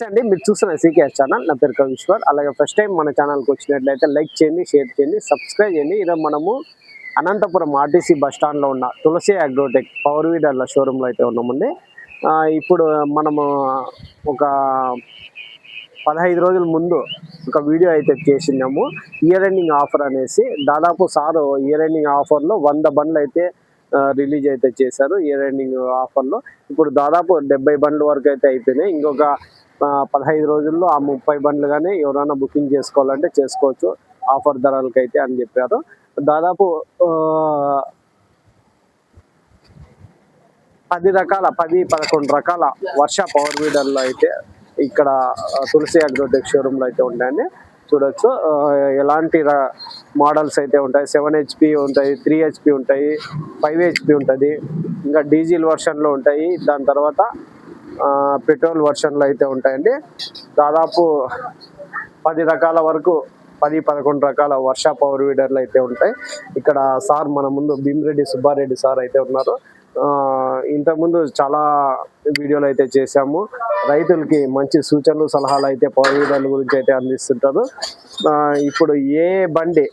నమస్తే అండి. మీరు చూస్తున్న సీకేఎస్ ఛానల్. నా పేరు కవిశ్వర్. అలాగే ఫస్ట్ టైం మన ఛానల్కి వచ్చినట్లయితే లైక్ చేయండి షేర్ చేయండి సబ్స్క్రైబ్ చేయండి. ఈరోజు మనము అనంతపురం ఆర్టీసీ బస్ స్టాండ్లో ఉన్న తులసి అగ్రోటెక్ పవర్ వీడర్ల షోరూంలో అయితే ఉన్నామండి. ఇప్పుడు మనము ఒక పదహైదు రోజుల ముందు ఒక వీడియో అయితే చేసినాము. ఇయర్ ఎండింగ్ ఆఫర్ అనేసి దాదాపు సారు ఇయర్ ఎండింగ్ ఆఫర్లో వంద బండ్లు అయితే రిలీజ్ అయితే చేశారు. ఇయర్ ఎండింగ్ ఆఫర్లో ఇప్పుడు దాదాపు డెబ్బై బండ్ల వరకు అయితే అయిపోయినాయి. ఇంకొక పదహైదు రోజుల్లో ఆ ముప్పై బండ్లు కానీ ఎవరైనా బుకింగ్ చేసుకోవాలంటే చేసుకోవచ్చు. ఆఫర్ ధరలకైతే అని చెప్పారు. దాదాపు పది రకాల పది పదకొండు రకాల వర్ష పవర్ వీడర్లు అయితే ఇక్కడ తులసి అగ్రోటెక్ షోరూంలో అయితే ఉంటాయని చూడొచ్చు. ఎలాంటి మోడల్స్ అయితే ఉంటాయి. సెవెన్ హెచ్పి ఉంటాయి త్రీ హెచ్పి ఉంటాయి ఫైవ్ హెచ్పి ఉంటుంది. ఇంకా డీజిల్ వర్షన్లో ఉంటాయి. దాని తర్వాత పెట్రోల్ వర్షన్లు అయితే ఉంటాయండి. దాదాపు పది రకాల వరకు పది పదకొండు రకాల వర్ష పవర్ వీడర్లు అయితే ఉంటాయి. ఇక్కడ సార్ మన ముందు భీమిరెడ్డి సుబ్బారెడ్డి సార్ అయితే ఉన్నారు. ఇంతకుముందు చాలా వీడియోలు అయితే చేశాము. రైతులకి మంచి సూచనలు సలహాలు అయితే పవర్ వీడర్ల గురించి అయితే అందిస్తుంటారు. ఇప్పుడు ఏ బండి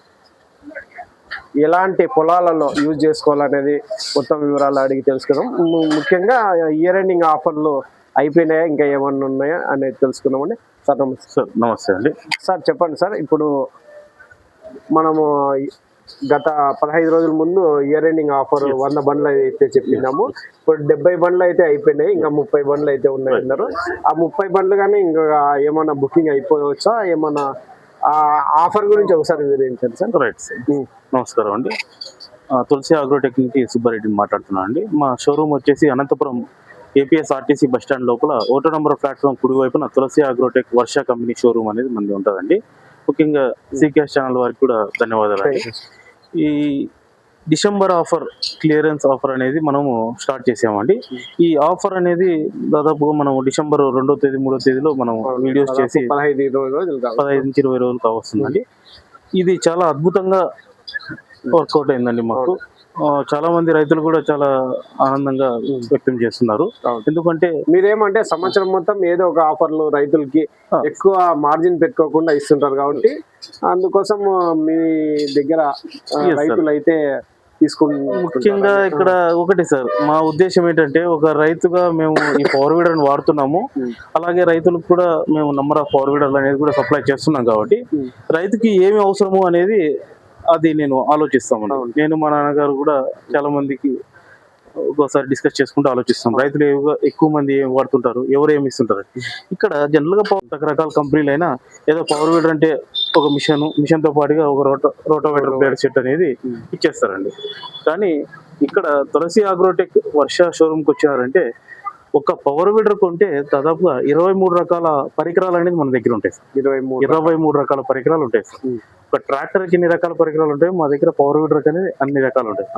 ఎలాంటి పొలాలలో యూజ్ చేసుకోవాలనేది మొత్తం వివరాలు అడిగి తెలుసుకుందాం. ముఖ్యంగా ఇయర్ ఎండింగ్ ఆఫర్లు అయిపోయినాయా? ఇంకా ఏమన్నా ఉన్నాయా అనేది తెలుసుకుందామండి. సార్ నమస్తే. సార్ నమస్తే అండి. సార్ చెప్పండి సార్. ఇప్పుడు మనము గత పదహైదు రోజుల ముందు ఇయర్ ఎండింగ్ ఆఫర్ వంద బండ్లు అయితే చెప్పినాము. ఇప్పుడు డెబ్బై బండ్లు అయితే అయిపోయినాయి. ఇంకా ముప్పై బండ్లు అయితే ఉన్నాయి అన్నారు ఆ ముప్పై బండ్లు కానీ ఇంకా ఏమన్నా బుకింగ్ అయిపోవచ్చా? ఏమన్నా ఆ ఆఫర్ గురించి ఒకసారి వివరించండి సార్. రైట్ సార్ నమస్కారం అండి. తులసి అగ్రోటెక్ నుంచి సుబ్బారెడ్డిని మాట్లాడుతున్నాను అండి మా షోరూమ్ వచ్చేసి Anantapuram APS RTC bus stand లోపల ఓటో నంబర్ ప్లాట్ఫామ్ కుడి వైపున Tulasi agrotech Varsha company showroom అనేది మనది ఉంటుందండి. ముఖ్యంగా సీకేఎస్ ఛానల్ వారికి కూడా ధన్యవాదాలు అండి ఈ డిసెంబర్ ఆఫర్ క్లియరెన్స్ ఆఫర్ అనేది మనము స్టార్ట్ చేసామండి. ఈ ఆఫర్ అనేది దాదాపుగా మనం డిసెంబర్ రెండో తేదీ మూడో తేదీలో మనం వీడియోస్ చేసి పదహైదు ఇరవై రోజులు కావాలి పదహైదు నుంచి ఇరవై రోజులు కావస్తుందండి. ఇది చాలా అద్భుతంగా వర్కౌట్ అయిందండి మాకు చాలా మంది రైతులు కూడా చాలా ఆనందంగా వ్యక్తం చేస్తున్నారు. ఎందుకంటే మీరేమంటే సంవత్సరం మొత్తం ఏదో ఒక ఆఫర్లు రైతులకి. ఎక్కువ మార్జిన్ పెట్టుకోకుండా ఇస్తుంటారు కాబట్టి అందుకోసం మీ దగ్గర. రైతులు అయితే ముఖ్యంగా ఇక్కడ ఒకటి సార్ మా ఉద్దేశం ఏంటంటే ఒక రైతుగా మేము ఈ పవర్ వీడర్ వాడుతున్నాము Hmm. అలాగే రైతులకు కూడా మేము నంబర్ ఆఫ్ పవర్ వీడర్లు అనేది కూడా సప్లై చేస్తున్నాం కాబట్టి Hmm. రైతుకి ఏమి అవసరము అనేది అది నేను ఆలోచిస్తాను అవును. నేను మా నాన్నగారు కూడా చాలా మందికి ఒకసారి డిస్కస్ చేసుకుంటూ ఆలోచిస్తాం. రైతులు ఎక్కువ మంది ఏం వాడుతుంటారు? ఎవరు ఏమి ఇస్తుంటారు? ఇక్కడ జనరల్గా రకరకాల కంపెనీలు అయినా ఏదో పవర్ వీడర్ అంటే ఒక మిషన్ మిషన్తో పాటుగా ఒక రోటో రోటోవేటర్ బ్లేడ్ సెట్ అనేది ఇచ్చేస్తారండి. కానీ ఇక్కడ తులసి అగ్రోటెక్ వర్ష షోరూమ్కి వచ్చినారంటే ఒక పవర్ వీడర్ కొంటే దాదాపుగా ఇరవై మూడు రకాల పరికరాలు అనేది మన దగ్గర ఉంటాయి ఇరవై మూడు ఇరవై మూడు రకాల పరికరాలు ఉంటాయి. ఒక ట్రాక్టర్కి ఎన్ని రకాల పరికరాలు ఉంటాయి మా దగ్గర పవర్ వీడర్ అనేది అన్ని రకాలు ఉంటాయి.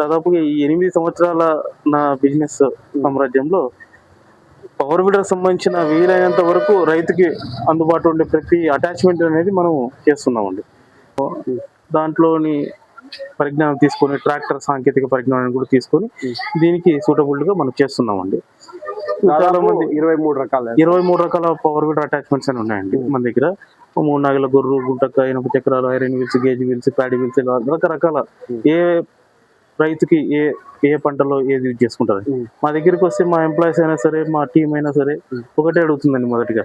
దాదాపుగా ఈ ఎనిమిది సంవత్సరాల నా బిజినెస్ సామ్రాజ్యంలో పవర్ వీడర్ సంబంధించిన వీలైనంత వరకు రైతుకి అందుబాటులో ఉండే ప్రతి అటాచ్మెంట్ అనేది మనం చేస్తున్నామండి. దాంట్లోని పరిజ్ఞానం తీసుకొని ట్రాక్టర్ సాంకేతిక పరిజ్ఞానం కూడా తీసుకొని దీనికి సూటబుల్గా మనం చేస్తున్నామండి. చాలా మంది ఇరవై మూడు రకాలు. ఇరవై మూడు రకాల పవర్ వీడర్ అటాచ్మెంట్స్ అని ఉన్నాయండి మన దగ్గర. మూడు నాగల గొర్రు గుంటక్క ఇనుప చక్రాలు iron wheels gauge wheels paddy wheels ఇలా రకరకాల ఏ రైతుకి ఏ ఏ పంటలో ఏది యూజ్ చేసుకుంటారు. మా దగ్గరికి వస్తే మా ఎంప్లాయీస్ అయినా సరే మా టీం అయినా సరే ఒకటే అడుగుతుందండి మొదటిగా.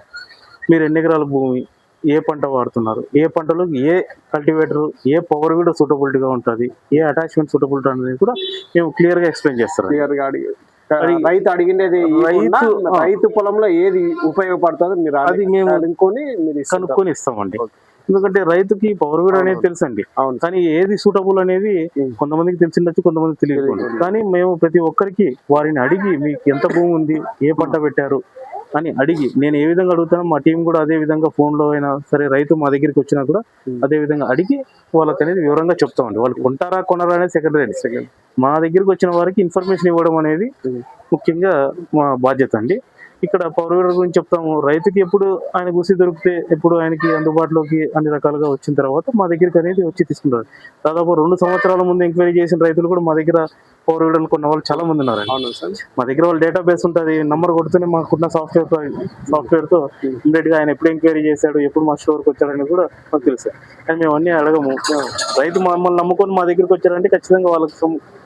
మీరు ఎన్ని ఎకరాల భూమి ఏ పంట వాడుతున్నారు? ఏ పంటలో ఏ కల్టివేటర్ ఏ పవర్ వీడర్ సూటబిలిటీగా ఉంటుంది? ఏ అటాచ్మెంట్ సూటబిలిటీ అనేది కూడా మేము క్లియర్గా ఎక్స్ప్లెయిన్ చేస్తారు క్లియర్గా అడిగి అడిగి- రైతు అడిగినది రైతు-. రైతు పొలంలో ఏది ఉపయోగపడుతుందో మీరు అది మేము అనుకొని మీరు. కనుక్కొని ఇస్తామండి. ఎందుకంటే రైతుకి పవర్ వీడర్ అనేది తెలుసండి. అవును. కానీ ఏది సూటబుల్ అనేది. కొంతమందికి తెలిసిండొచ్చు కొంతమందికి తెలియకుండా కానీ మేము ప్రతి ఒక్కరికి వారిని అడిగి మీకు ఎంత భూమి ఉంది ఏ పంట పెట్టారు అని అడిగి నేను ఏ విధంగా అడుగుతానో మా టీం కూడా అదే విధంగా phone లో అయినా సరే రైతు మా దగ్గరికి వచ్చినా కూడా. అదే విధంగా అడిగి వాళ్ళకి అనేది వివరంగా చెప్తామండి వాళ్ళు కొంటారా కొనరా అనేది సెకండరీ సెకండ్ మా దగ్గరికి వచ్చిన వారికి ఇన్ఫర్మేషన్ ఇవ్వడం అనేది. ముఖ్యంగా మా బాధ్యత అండి. ఇక్కడ పవర్ వీడర్ గురించి చెప్తాము. రైతుకి ఎప్పుడు ఆయన గుసి దొరికితే ఎప్పుడు ఆయనకి అందుబాటులోకి అన్ని రకాలుగా వచ్చిన తర్వాత మా దగ్గరికి అనేది వచ్చి తీసుకుంటారు. దాదాపు రెండు సంవత్సరాల ముందు ఎంక్వైరీ చేసిన రైతులు కూడా మా దగ్గర పవర్ వీడర్లు కొన్న వాళ్ళు చాలా మంది ఉన్నారు. మా దగ్గర వాళ్ళ డేటాబేస్ ఉంటుంది నంబర్ కొడితేనే మాకున్న సాఫ్ట్వేర్ సాఫ్ట్వేర్తో ఇమీడియట్గా ఆయన ఎప్పుడు ఎంక్వైరీ చేశాడు ఎప్పుడు మా స్టోర్కి వచ్చాడని కూడా మాకు తెలుసు కానీ మేము అన్ని అడగము. రైతు మమ్మల్ని నమ్ముకొని మా దగ్గరికి వచ్చారంటే ఖచ్చితంగా వాళ్ళకి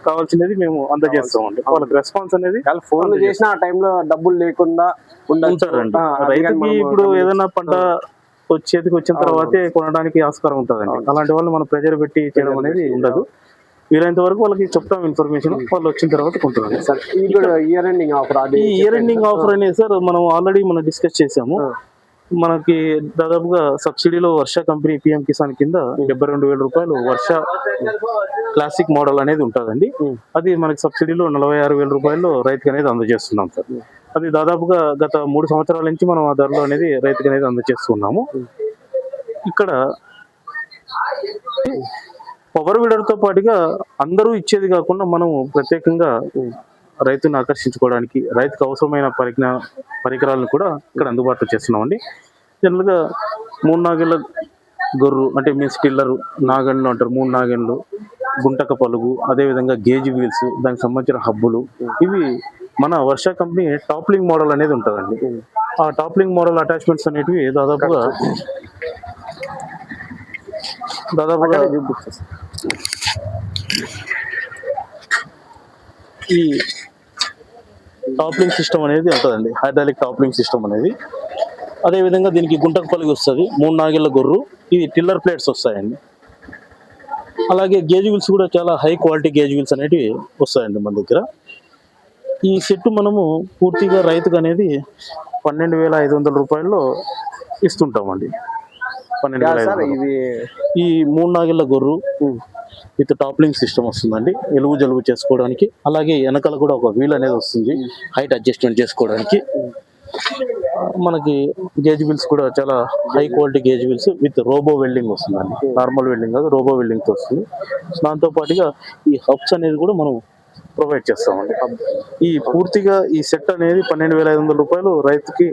కావాల్సినది మేము అందజేస్తాం అండి. వాళ్ళకి రెస్పాన్స్ అనేది వాళ్ళు ఫోన్ చేసిన ఆ టైంలో డబ్బులు లేకుండా. ఉంటారండి రైతుకి ఇప్పుడు. ఏదైనా పంట చేతికి వచ్చిన తర్వాతే కొనడానికి ఆస్కారం ఉంటుందండి. అలాంటి వాళ్ళు మనం ప్రెజర్ పెట్టి చేయడం అనేది ఉండదు. వీలైనంత వరకు వాళ్ళకి చెప్తాం ఇన్ఫర్మేషన్ వాళ్ళు వచ్చిన తర్వాత కొంటున్నారు. సార్ ఇయర్ ఎండింగ్ ఆఫర్ ఈ ఇయర్ ఎండింగ్ ఆఫర్ అనేది సార్ మనం ఆల్రెడీ మనం డిస్కస్ చేసాము. మనకి దాదాపుగా సబ్సిడీలో వర్ష కంపెనీ పిఎం కిసాన్ కింద డెబ్బై రెండు వేల రూపాయలు వర్ష క్లాసిక్ మోడల్ అనేది ఉంటుందండి. అది మనకి సబ్సిడీలో నలభై ఆరు వేల రూపాయలు రైతుకి అనేది అందజేస్తున్నాం సార్. అది దాదాపుగా గత మూడు సంవత్సరాల నుంచి మనం ఆ ధరలో అనేది రైతుకి అనేది అందజేస్తున్నాము ఇక్కడ పవర్ వీడర్తో పాటుగా అందరూ ఇచ్చేది కాకుండా మనం ప్రత్యేకంగా రైతుని ఆకర్షించుకోవడానికి రైతుకు అవసరమైన పరిజ్ఞా పరికరాలను కూడా ఇక్కడ అందుబాటులో చేస్తున్నామండి. జనరల్గా మూడు నాగేళ్ళ గొర్రు అంటే మీన్స్ టిల్లరు నాగన్లు అంటారు మూడు నాగళ్ళు గుంటక పలుగు అదేవిధంగా గేజ్ వీల్స్ దానికి సంబంధించిన హబ్బులు ఇవి మన వర్ష కంపెనీ టాప్లింగ్ మోడల్ అనేది ఉంటుందండి. ఆ టాప్లింగ్ మోడల్ అటాచ్మెంట్స్ అనేటివి దాదాపుగా దాదాపుగా ఈ టాప్లింగ్ సిస్టమ్ అనేది ఉంటుందండి హైడ్రాలిక్ టాప్లింగ్ సిస్టమ్ అనేది. అదే విధంగా దీనికి గుంటకు పలిగి వస్తుంది మూడు నాగేళ్ళ గొర్రు. ఇది టిల్లర్ ప్లేట్స్ వస్తాయండి. అలాగే గేజ్ వీల్స్ కూడా చాలా హై క్వాలిటీ గేజ్ వీల్స్ అనేటివి వస్తాయండి మన దగ్గర. ఈ సెట్ మనము పూర్తిగా రైతుకు అనేది పన్నెండు వేల ఐదు వందల రూపాయల్లో ఇస్తుంటామండి. పన్నెండు ఈ మూడు నాగేళ్ళ గొర్రు. విత్ టాప్లింగ్ సిస్టమ్ వస్తుందండి. ఎలుగు జలుబు చేసుకోవడానికి అలాగే వెనకాల కూడా ఒక వీల్ అనేది వస్తుంది హైట్ అడ్జస్ట్మెంట్ చేసుకోవడానికి. మనకి గేజ్ వీల్స్ కూడా చాలా high quality gauge wheels with robo welding వస్తుందండి. నార్మల్ వెల్డింగ్ కాదు రోబో వెల్డింగ్తో వస్తుంది. దాంతో పాటుగా ఈ హబ్స్ అనేది కూడా మనం ప్రొవైడ్ చేస్తామండి. ఈ పూర్తిగా ఈ సెట్ అనేది పన్నెండు వేల ఐదు వందల రూపాయలు రైతుకి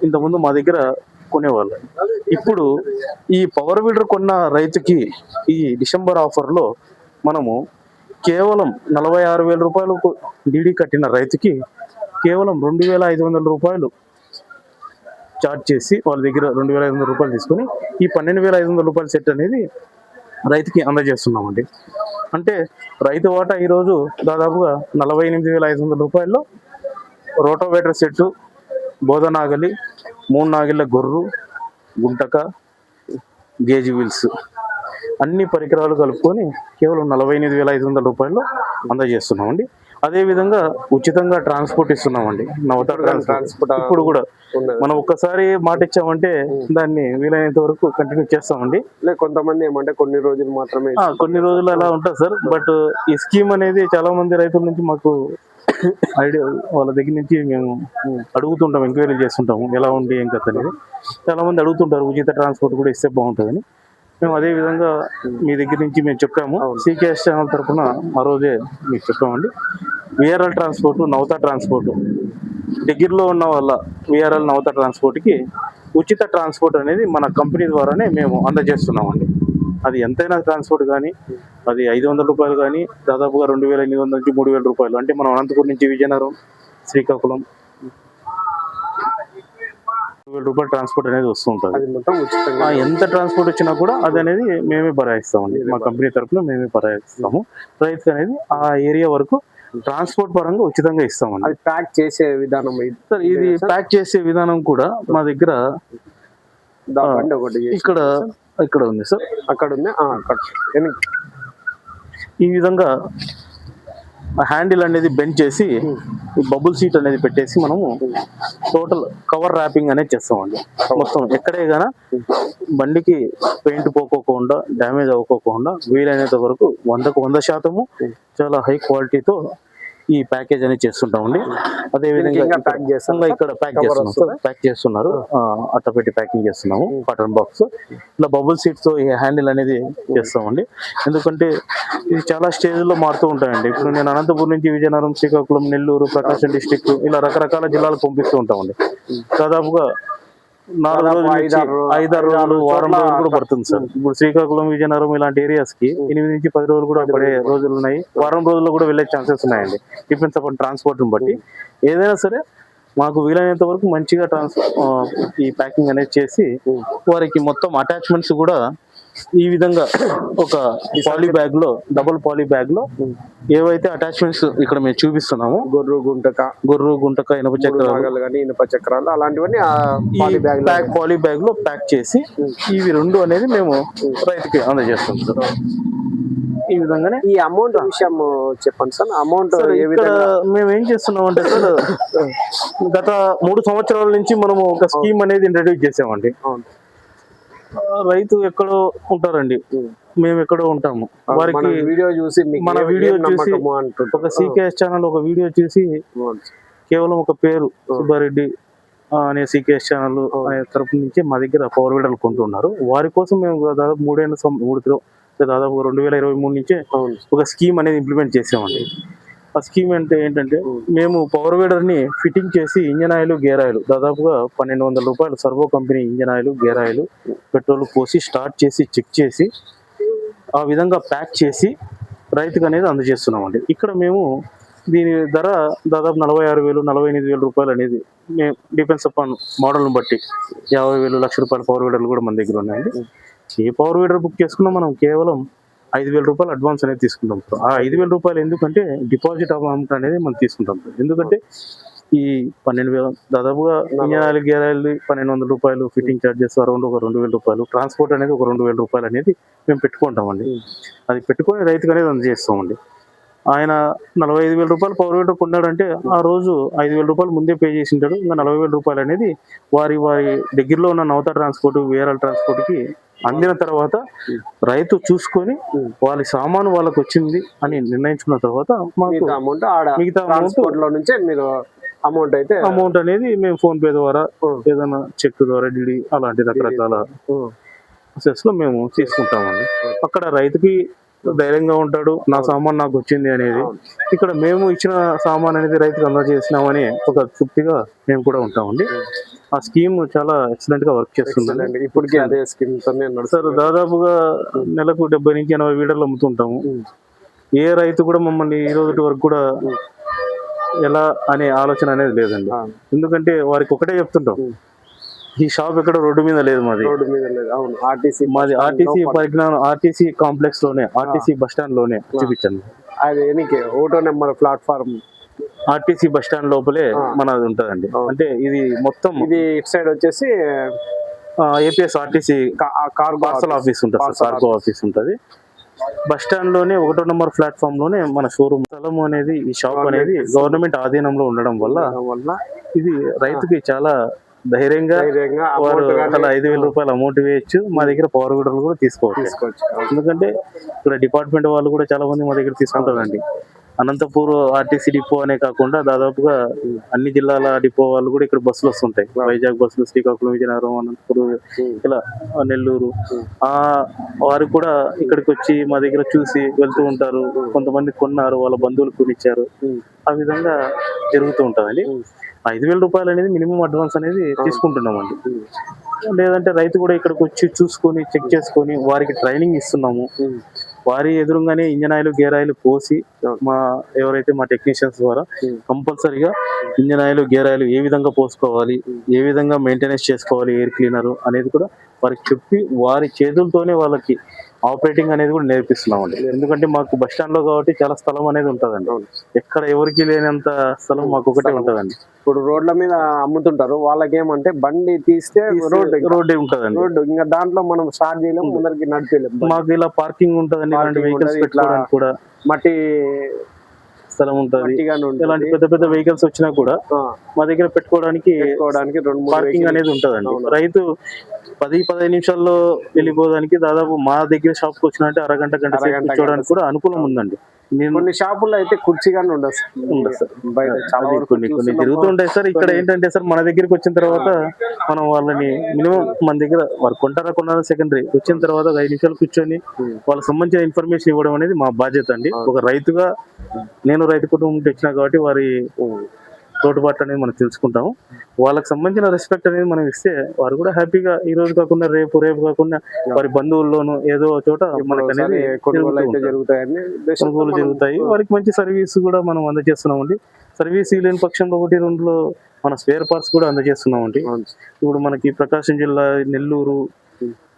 ఇంతకుముందు మా దగ్గర కొనేవాళ్ళు. ఇప్పుడు ఈ పవర్ వీడర్ కొన్న రైతుకి ఈ డిసెంబర్ ఆఫర్లో మనము కేవలం నలభై ఆరు వేల రూపాయలు డీడీ కట్టిన రైతుకి కేవలం రెండు వేల ఐదు వందల రూపాయలు చార్జ్ చేసి వాళ్ళ దగ్గర రెండు వేల ఐదు వందల రూపాయలు తీసుకొని ఈ పన్నెండు వేల ఐదు వందల రూపాయల సెట్ అనేది రైతుకి అందజేస్తున్నామండి. అంటే రైతు వాటా ఈరోజు దాదాపుగా నలభై ఎనిమిది వేల ఐదు వందల రూపాయల్లో రోటోవేటర్ సెట్టు బోధనాగలి మూడు నాగిళ్ళ గొర్రు గుంటక గేజ్ వీల్స్ అన్ని పరికరాలు కలుపుకొని కేవలం నలభై ఎనిమిది వేల ఐదు వందల రూపాయలు అందజేస్తున్నామండి. అదే విధంగా ఉచితంగా ట్రాన్స్పోర్ట్ ఇస్తున్నామండి. నవత ట్రాన్స్పోర్ట్. ఇప్పుడు కూడా. మనం ఒక్కసారి మాట ఇచ్చామంటే దాన్ని వీలైనంత వరకు కంటిన్యూ చేస్తామండి. కొంతమంది ఏమంటే కొన్ని రోజులు మాత్రమే కొన్ని రోజులు అలా ఉంటుంది సార్. బట్ ఈ స్కీమ్ అనేది చాలా మంది రైతుల నుంచి మాకు ఐడియా వాళ్ళ దగ్గర నుంచి మేము అడుగుతుంటాం ఎంక్వైరీ చేస్తుంటాము ఎలా ఉంది ఏం కథ అనేది. చాలా మంది అడుగుతుంటారు ఉచిత ట్రాన్స్పోర్ట్ కూడా ఇస్తే బాగుంటుందని. మేము అదే విధంగా మీ దగ్గర నుంచి మేము చెప్పాము. సీకేఎస్ ఛానల్ తరఫున ఆ రోజే మీకు చెప్పామండి. VRL transport Navata transport. దగ్గరలో ఉన్న వాళ్ళ విఆర్ఎల్ నవత ట్రాన్స్పోర్ట్కి ఉచిత ట్రాన్స్పోర్ట్ అనేది మన కంపెనీ ద్వారానే మేము అందజేస్తున్నామండి. అది ఎంతైనా ట్రాన్స్పోర్ట్ కానీ అది ఐదు వందల రూపాయలు కానీ దాదాపుగా రెండు వేల ఎనిమిది వందల నుంచి మూడు వేల రూపాయలు. అంటే మనం అనంతపురం నుంచి విజయనగరం శ్రీకాకుళం. వేల రూపాయల ట్రాన్స్పోర్ట్ అనేది వస్తూ ఉంటుంది. అది మొత్తం ఉచితంగా ఆ, ఎంత ట్రాన్స్పోర్ట్ వచ్చినా కూడా అది అనేది మేమే భరాయిస్తామండి మా కంపెనీ తరఫున మేమే భరాయిస్తాము రైతు అనేది ఆ ఏరియా వరకు ట్రాన్స్పోర్ట్ పరంగా ఉచితంగా ఇస్తామండి. అది ప్యాక్ చేసే విధానం ఇది. సార్ ఇది ప్యాక్ చేసే విధానం కూడా మా దగ్గర ఇక్కడ ఇక్కడ ఉంది సార్. అక్కడ ఉంది? అక్కడ. ఈ విధంగా హ్యాండిల్ అనేది బెండ్ చేసి బబుల్ సీట్ అనేది పెట్టేసి మనము టోటల్ కవర్ ర్యాపింగ్ అనేది చేస్తామండి. మొత్తం ఎక్కడే కానీ బండికి పెయింట్ పోకోకుండా డ్యామేజ్ అవ్వకోకుండా వీలైనంత వరకు వందకు వంద శాతము చాలా హై క్వాలిటీతో ఈ ప్యాకేజ్ అనేది చేస్తుంటామండి. అదే విధంగా ఇంకా ఇక్కడ- ప్యాక్ చేస్తున్నాం? ప్యాక్ చేస్తున్నారు. అట్ట పెట్టి ప్యాకింగ్ చేస్తున్నాము. Carton box. ఇలా బబుల్ సీట్స్తో ఈ హ్యాండిల్ అనేది చేస్తామండి. ఎందుకంటే ఇది చాలా స్టేజ్లో మారుతూ ఉంటాయండి. ఇప్పుడు నేను అనంతపురం నుంచి విజయనగరం శ్రీకాకుళం నెల్లూరు ప్రకాశం డిస్టిక్ ఇలా రకరకాల జిల్లాలకు పంపిస్తూ ఉంటామండి. దాదాపుగా ఐదారు- రోజులు వారం రోజులు కూడా పడుతుంది సార్. ఇప్పుడు శ్రీకాకుళం విజయనగరం ఇలాంటి ఏరియాస్కి ఎనిమిది నుంచి పది రోజులు కూడా పడే రోజులు. ఉన్నాయి. వారం రోజుల్లో కూడా వెళ్ళే ఛాన్సెస్ ఉన్నాయండి. డిపెండ్స్ అపాన్ ట్రాన్స్పోర్ట్ బట్టి. ఏదైనా సరే మాకు వీలైనంత వరకు మంచిగా ట్రాన్స్ ఈ ప్యాకింగ్ అనేది చేసి వారికి మొత్తం అటాచ్మెంట్స్ కూడా ఈ విధంగా ఒక పాలీ బ్యాగ్లో డబుల్ పాలీ బ్యాగ్లో ఏవైతే అటాచ్మెంట్స్ ఇక్కడ మేము చూపిస్తున్నాము గొర్రు గుంటక గొర్రు గుంటక ఇనుప చక్రాలు కానీ ఇనుప చక్రాలు అలాంటివన్నీ పాలీ బ్యాగ్లో ప్యాక్ పాలీ బ్యాగ్లో ప్యాక్ చేసి ఇవి రెండు అనేది మేము రైతుకి అందజేస్తాం సార్. ఈ విధంగానే ఈ అమౌంట్ విషయం చెప్పండి సార్. అమౌంట్ మేము ఏం చేస్తున్నాం అంటే సార్ గత మూడు సంవత్సరాల నుంచి మనము ఒక స్కీమ్ అనేది ఇంట్రడ్యూస్ చేసామండి. రైతు ఎక్కడో ఉంటారండి. మేము ఎక్కడో ఉంటాము. వారికి వీడియో చూసి మన వీడియో చూసి. ఒక సీకేఎస్ ఛానల్ ఒక వీడియో చూసి. కేవలం ఒక పేరు సుబ్బారెడ్డి అనే సీకేఎస్ ఛానల్ తరపు నుంచి మా దగ్గర పవర్ వీడర్లు కొంటున్నారు. వారి కోసం మేము దాదాపు మూడేళ్ళ మూడు దాదాపు రెండు వేల ఇరవై మూడు నుంచే ఒక స్కీమ్ అనేది ఇంప్లిమెంట్ చేసామండి ఆ స్కీమ్ అంటే ఏంటంటే మేము పవర్ వీడర్ని ఫిట్టింగ్ చేసి ఇంజన్ ఆయిల్ గేర్ ఆయిల్ దాదాపుగా పన్నెండు వందల రూపాయలు Servo company engine oil gear oil petrol పోసి స్టార్ట్ చేసి చెక్ చేసి ఆ విధంగా ప్యాక్ చేసి రైతుకు అనేది అందజేస్తున్నామండి. ఇక్కడ మేము దీని ధర దాదాపు నలభై ఆరు వేలు నలభై ఎనిమిది వేల రూపాయలు అనేది మేము డిపెండ్స్ అపాన్ మోడల్ని బట్టి యాభై వేలు లక్ష రూపాయల పవర్ వీడర్లు కూడా మన దగ్గర ఉన్నాయండి. ఏ పవర్ వీడర్ బుక్ చేసుకున్నా మనం కేవలం ఐదు వేల రూపాయలు అడ్వాన్స్ అనేది తీసుకుంటాం సార్. ఆ ఐదు వేల రూపాయలు ఎందుకంటే డిపాజిట్ అమౌంట్ అనేది మనం తీసుకుంటాం సార్. ఎందుకంటే ఈ పన్నెండు వేల దాదాపుగా గేర్ ఆయిల్ పన్నెండు వందల రూపాయలు ఫిట్టింగ్ చార్జెస్ అరౌండ్ ఒక రెండు వేల రూపాయలు ట్రాన్స్పోర్ట్ అనేది ఒక రెండు వేల రూపాయలు అనేది మేము పెట్టుకుంటామండి. అది పెట్టుకొని రైతుకు అనేది అందజేస్తామండి. ఆయన నలభై ఐదు వేల రూపాయలు పవర్ వీడర్ కొన్నాడంటే ఆ రోజు ఐదు వేల రూపాయలు ముందే పే చేసి ఉంటాడు ఇంకా నలభై వేల రూపాయలు అనేది వారి వారి దగ్గరలో ఉన్న నవత ట్రాన్స్పోర్ట్ వేరల్ ట్రాన్స్పోర్ట్కి అందిన తర్వాత రైతు చూసుకొని వాళ్ళ సామాను వాళ్ళకి వచ్చింది అని నిర్ణయించుకున్న తర్వాత మాకు మిగతా అమౌంట్ మీరు అమౌంట్ అయితే అమౌంట్ అనేది మేము ఫోన్ పే ద్వారా ఏదైనా చెక్ ద్వారా డిడి అలాంటి రకరకాల. ప్రాసెస్లో మేము తీసుకుంటామండి. అక్కడ రైతుకి ధైర్యంగా ఉంటాడు నా సామాన్ నాకు వచ్చింది అనేది. ఇక్కడ మేము ఇచ్చిన సామాన్ అనేది రైతుకు అందజేసినామని ఒక తృప్తిగా మేము కూడా ఉంటామండి. ఆ స్కీమ్ చాలా ఎక్సలెంట్గా వర్క్ Excellent. ఇప్పటికీ అదే స్కీమ్ సార్ దాదాపుగా నెలకు డెబ్బై నుంచి ఎనభై వీడర్లు అమ్ముతుంటాము. ఏ రైతు కూడా మమ్మల్ని ఈ రోజు వరకు కూడా ఎలా అనే ఆలోచన అనేది లేదండి. ఎందుకంటే వారికి ఒకటే చెప్తుంటాం. ఈ షాప్ ఎక్కడ రోడ్డు మీద లేదు మాది. రోడ్డు మీద లేదు. అవును ఆర్టీసీ మాది ఆర్టీసీ పరిజ్ఞానం ఆర్టీసీ కాంప్లెక్స్లోనే ఆర్టీసీ బస్ స్టాండ్లోనే చూపించండి. అది ఎనికి ఓటో number platform RTC bus stand లోపలే మనది ఉంటదండి. అంటే ఇది మొత్తం ఇది ఇటు సైడ్ వచ్చేసి APS RTC cargo parcel office. ఉంటుంది కార్గో ఆఫీస్. ఉంటది. బస్ స్టాండ్లోనే ఒకటో నెంబర్ ప్లాట్ఫామ్లోనే మన షోరూమ్ స్థలం అనేది ఈ షాప్ అనేది గవర్నమెంట్ ఆధీనంలో ఉండడం వల్ల వల్ల ఇది రైతుకి చాలా ధైర్యంగా వారు అలా ఐదు వేల రూపాయలు అమౌంట్ వేయచ్చు. మా దగ్గర పవర్ వీడర్లు కూడా తీసుకోవచ్చు. తీసుకోవచ్చు. ఎందుకంటే ఇక్కడ డిపార్ట్మెంట్ వాళ్ళు కూడా చాలా మంది మా దగ్గర తీసుకుంటారండి. అనంతపూర్ ఆర్టీసీ డిపో అనే కాకుండా దాదాపుగా అన్ని జిల్లాల డిపో వాళ్ళు కూడా ఇక్కడ బస్సులు వస్తుంటాయి. వైజాగ్ బస్సులు శ్రీకాకుళం విజయనగరం అనంతపురం ఇలా నెల్లూరు. ఆ వారు కూడా ఇక్కడికి వచ్చి మా దగ్గర చూసి వెళ్తూ ఉంటారు. కొంతమంది కొన్నారు వాళ్ళ బంధువులు కొనిచ్చారు. ఆ విధంగా జరుగుతూ ఉంటుందండి. ఐదు వేల రూపాయలు అనేది మినిమం అడ్వాన్స్ అనేది తీసుకుంటున్నామండి. లేదంటే రైతు కూడా ఇక్కడికి వచ్చి చూసుకొని చెక్ చేసుకొని వారికి ట్రైనింగ్ ఇస్తున్నాము. వారి ఎదురుగానే ఇంజన్ ఆయిల్ గేర్ ఆయిల్ పోసి మా ఎవరైతే మా టెక్నీషియన్స్ ద్వారా కంపల్సరీగా ఇంజన్ ఆయిల్ గేర్ ఆయిల్ ఏ విధంగా పోసుకోవాలి ఏ విధంగా మెయింటెనెన్స్ చేసుకోవాలి ఎయిర్ క్లీనర్ అనేది కూడా వారికి చెప్పి వారి చేతులతోనే వాళ్ళకి ఆపరేటింగ్ అనేది కూడా నేర్పిస్తున్నామండి. ఎందుకంటే మాకు బస్ స్టాండ్లో కాబట్టి చాలా స్థలం అనేది ఉంటుందండి. ఎక్కడ ఎవరికి లేనంత స్థలం మాకు ఒకటే ఉంటుందండి. ఇప్పుడు రోడ్ల మీద అమ్ముతుంటారు. వాళ్ళకి ఏమంటే బండి తీస్తే రోడ్డు రోడ్డే ఉంటుందండి. రోడ్డు. ఇంకా దాంట్లో మనం స్టార్ట్ చేయలేము ముందరికి నడిపేయలేము మాకు ఇలా పార్కింగ్ ఉంటుందండి వెహికల్స్ పెట్టుకోవడానికి కూడా మట్టి స్థలం ఉంటుంది. ఇలాంటి పెద్ద పెద్ద వెహికల్స్ వచ్చినా కూడా మా దగ్గర పెట్టుకోవడానికి పెట్టుకోవడానికి రెండు మూడు పార్కింగ్ అనేది ఉంటుందండి. రైతు పది పదిహేను నిమిషాల్లో వెళ్ళిపోవడానికి దాదాపు మా దగ్గర షాప్కి వచ్చినట్టే అరగంట గంట అరగంట, కూర్చోవడానికి కూడా అనుకూలం ఉందండి నేను కొన్ని షాపుల్లో అయితే ఉండదు సార్. ఉండదు సార్. బయట చాలా అది వరకు కొన్ని కొన్ని చూస్తున్నాము. జరుగుతుంటాయి సార్ ఇక్కడ ఏంటంటే సార్ మన దగ్గరికి వచ్చిన తర్వాత మనం వాళ్ళని మినిమం మన దగ్గర వారు కొంటారా కొన్నారా సెకండరీ వచ్చిన తర్వాత ఒక ఐదు నిమిషాలు కూర్చొని వాళ్ళకి సంబంధించిన ఇన్ఫర్మేషన్ ఇవ్వడం అనేది మా బాధ్యత అండి ఒక రైతుగా నేను రైతు కుటుంబం నుంచి వచ్చినా కాబట్టి వారి తోటుబాటు అనేది మనం తెలుసుకుంటాము. వాళ్ళకి సంబంధించిన రెస్పెక్ట్ అనేది మనం ఇస్తే వారు కూడా హ్యాపీగా ఈ రోజు కాకుండా రేపు రేపు కాకుండా వారి బంధువుల్లోనూ ఏదో చోట మనకు అనేది కొనుగోలు జరుగుతాయి. వారికి మంచి సర్వీస్ కూడా మనం అందజేస్తున్నామండి. సర్వీస్ లేని పక్షంలో ఒకటి రెండులో మన స్పేర్ పార్ట్స్ కూడా అందజేస్తున్నామండి. ఇప్పుడు మనకి ప్రకాశం జిల్లా నెల్లూరు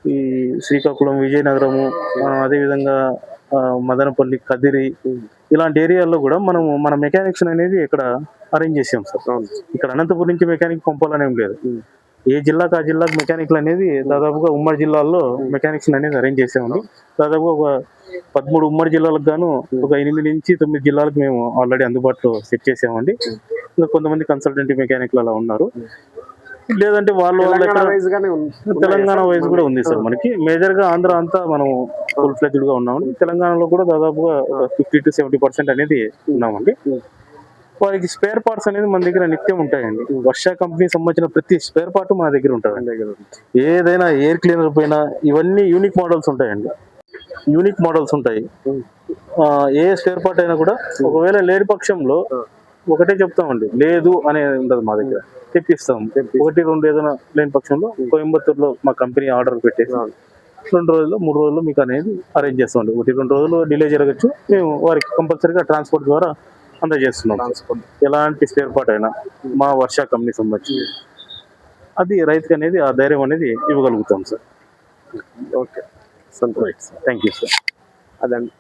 ఈ శ్రీకాకుళం విజయనగరము అదేవిధంగా ఆ, మదనపల్లి కదిరి ఇలాంటి ఏరియాల్లో కూడా మనం మన మెకానిక్స్ అనేది ఇక్కడ అరేంజ్ చేసాం సార్. ఇక్కడ అనంతపురం నుంచి మెకానిక్ పంపాలనేం లేదు. ఏ జిల్లాకు ఆ జిల్లాకు మెకానిక్లు అనేది దాదాపుగా ఉమ్మడి జిల్లాల్లో మెకానిక్స్ అనేది అరేంజ్ చేసామండి దాదాపుగా ఒక పదమూడు ఉమ్మడి జిల్లాలకు గాను ఒక ఎనిమిది నుంచి తొమ్మిది జిల్లాలకు మేము ఆల్రెడీ అందుబాటులో సెట్ చేసామండి. ఇంకా కొంతమంది కన్సల్టెంట్ మెకానిక్లు అలా ఉన్నారు. లేదంటే వాళ్ళు తెలంగాణ వైజ్ కూడా ఉంది సార్ మనకి. మేజర్గా ఆంధ్ర అంతా మనం ఫుల్ ఫ్లెజ్డ్గా ఉన్నామండి తెలంగాణలో కూడా దాదాపుగా ఫిఫ్టీ టు సెవెంటీ పర్సెంట్ అనేది ఉన్నామండి వారికి స్పేర్ పార్ట్స్ అనేది మన దగ్గర నిత్యం ఉంటాయండి. వర్ష కంపెనీ సంబంధించిన ప్రతి స్పేర్ పార్ట్ మన దగ్గర ఉంటుంది. ఏదైనా ఎయిర్ క్లీనర్ పైన ఇవన్నీ యూనిక్ మోడల్స్ ఉంటాయండి. యూనిక్ మోడల్స్ ఉంటాయి. ఏ స్పేర్ పార్ట్ అయినా కూడా ఒకవేళ లేని పక్షంలో ఒకటే చెప్తామండి లేదు అనేది ఉండదు మా దగ్గర. తెప్పిస్తాం. ఒకటి రెండు ఏదైనా లేని పక్షంలో కోయంబత్తూరులో మా కంపెనీ ఆర్డర్ పెట్టేసి రెండు రోజుల్లో మూడు రోజుల్లో మీకు అనేది అరేంజ్ చేస్తామండి. ఒకటి రెండు రోజులు డిలే జరగచ్చు. మేము వారికి కంపల్సరీగా ట్రాన్స్పోర్ట్ ద్వారా అందజేస్తున్నాం. ఎలాంటి స్పేర్ పార్ట్ అయినా మా వర్ష కంపెనీ సంబంధించి అది రైతుకి అనేది ఆ ధైర్యం అనేది ఇవ్వగలుగుతాం sir. Okay. Santosh. Thank you sir అదండి.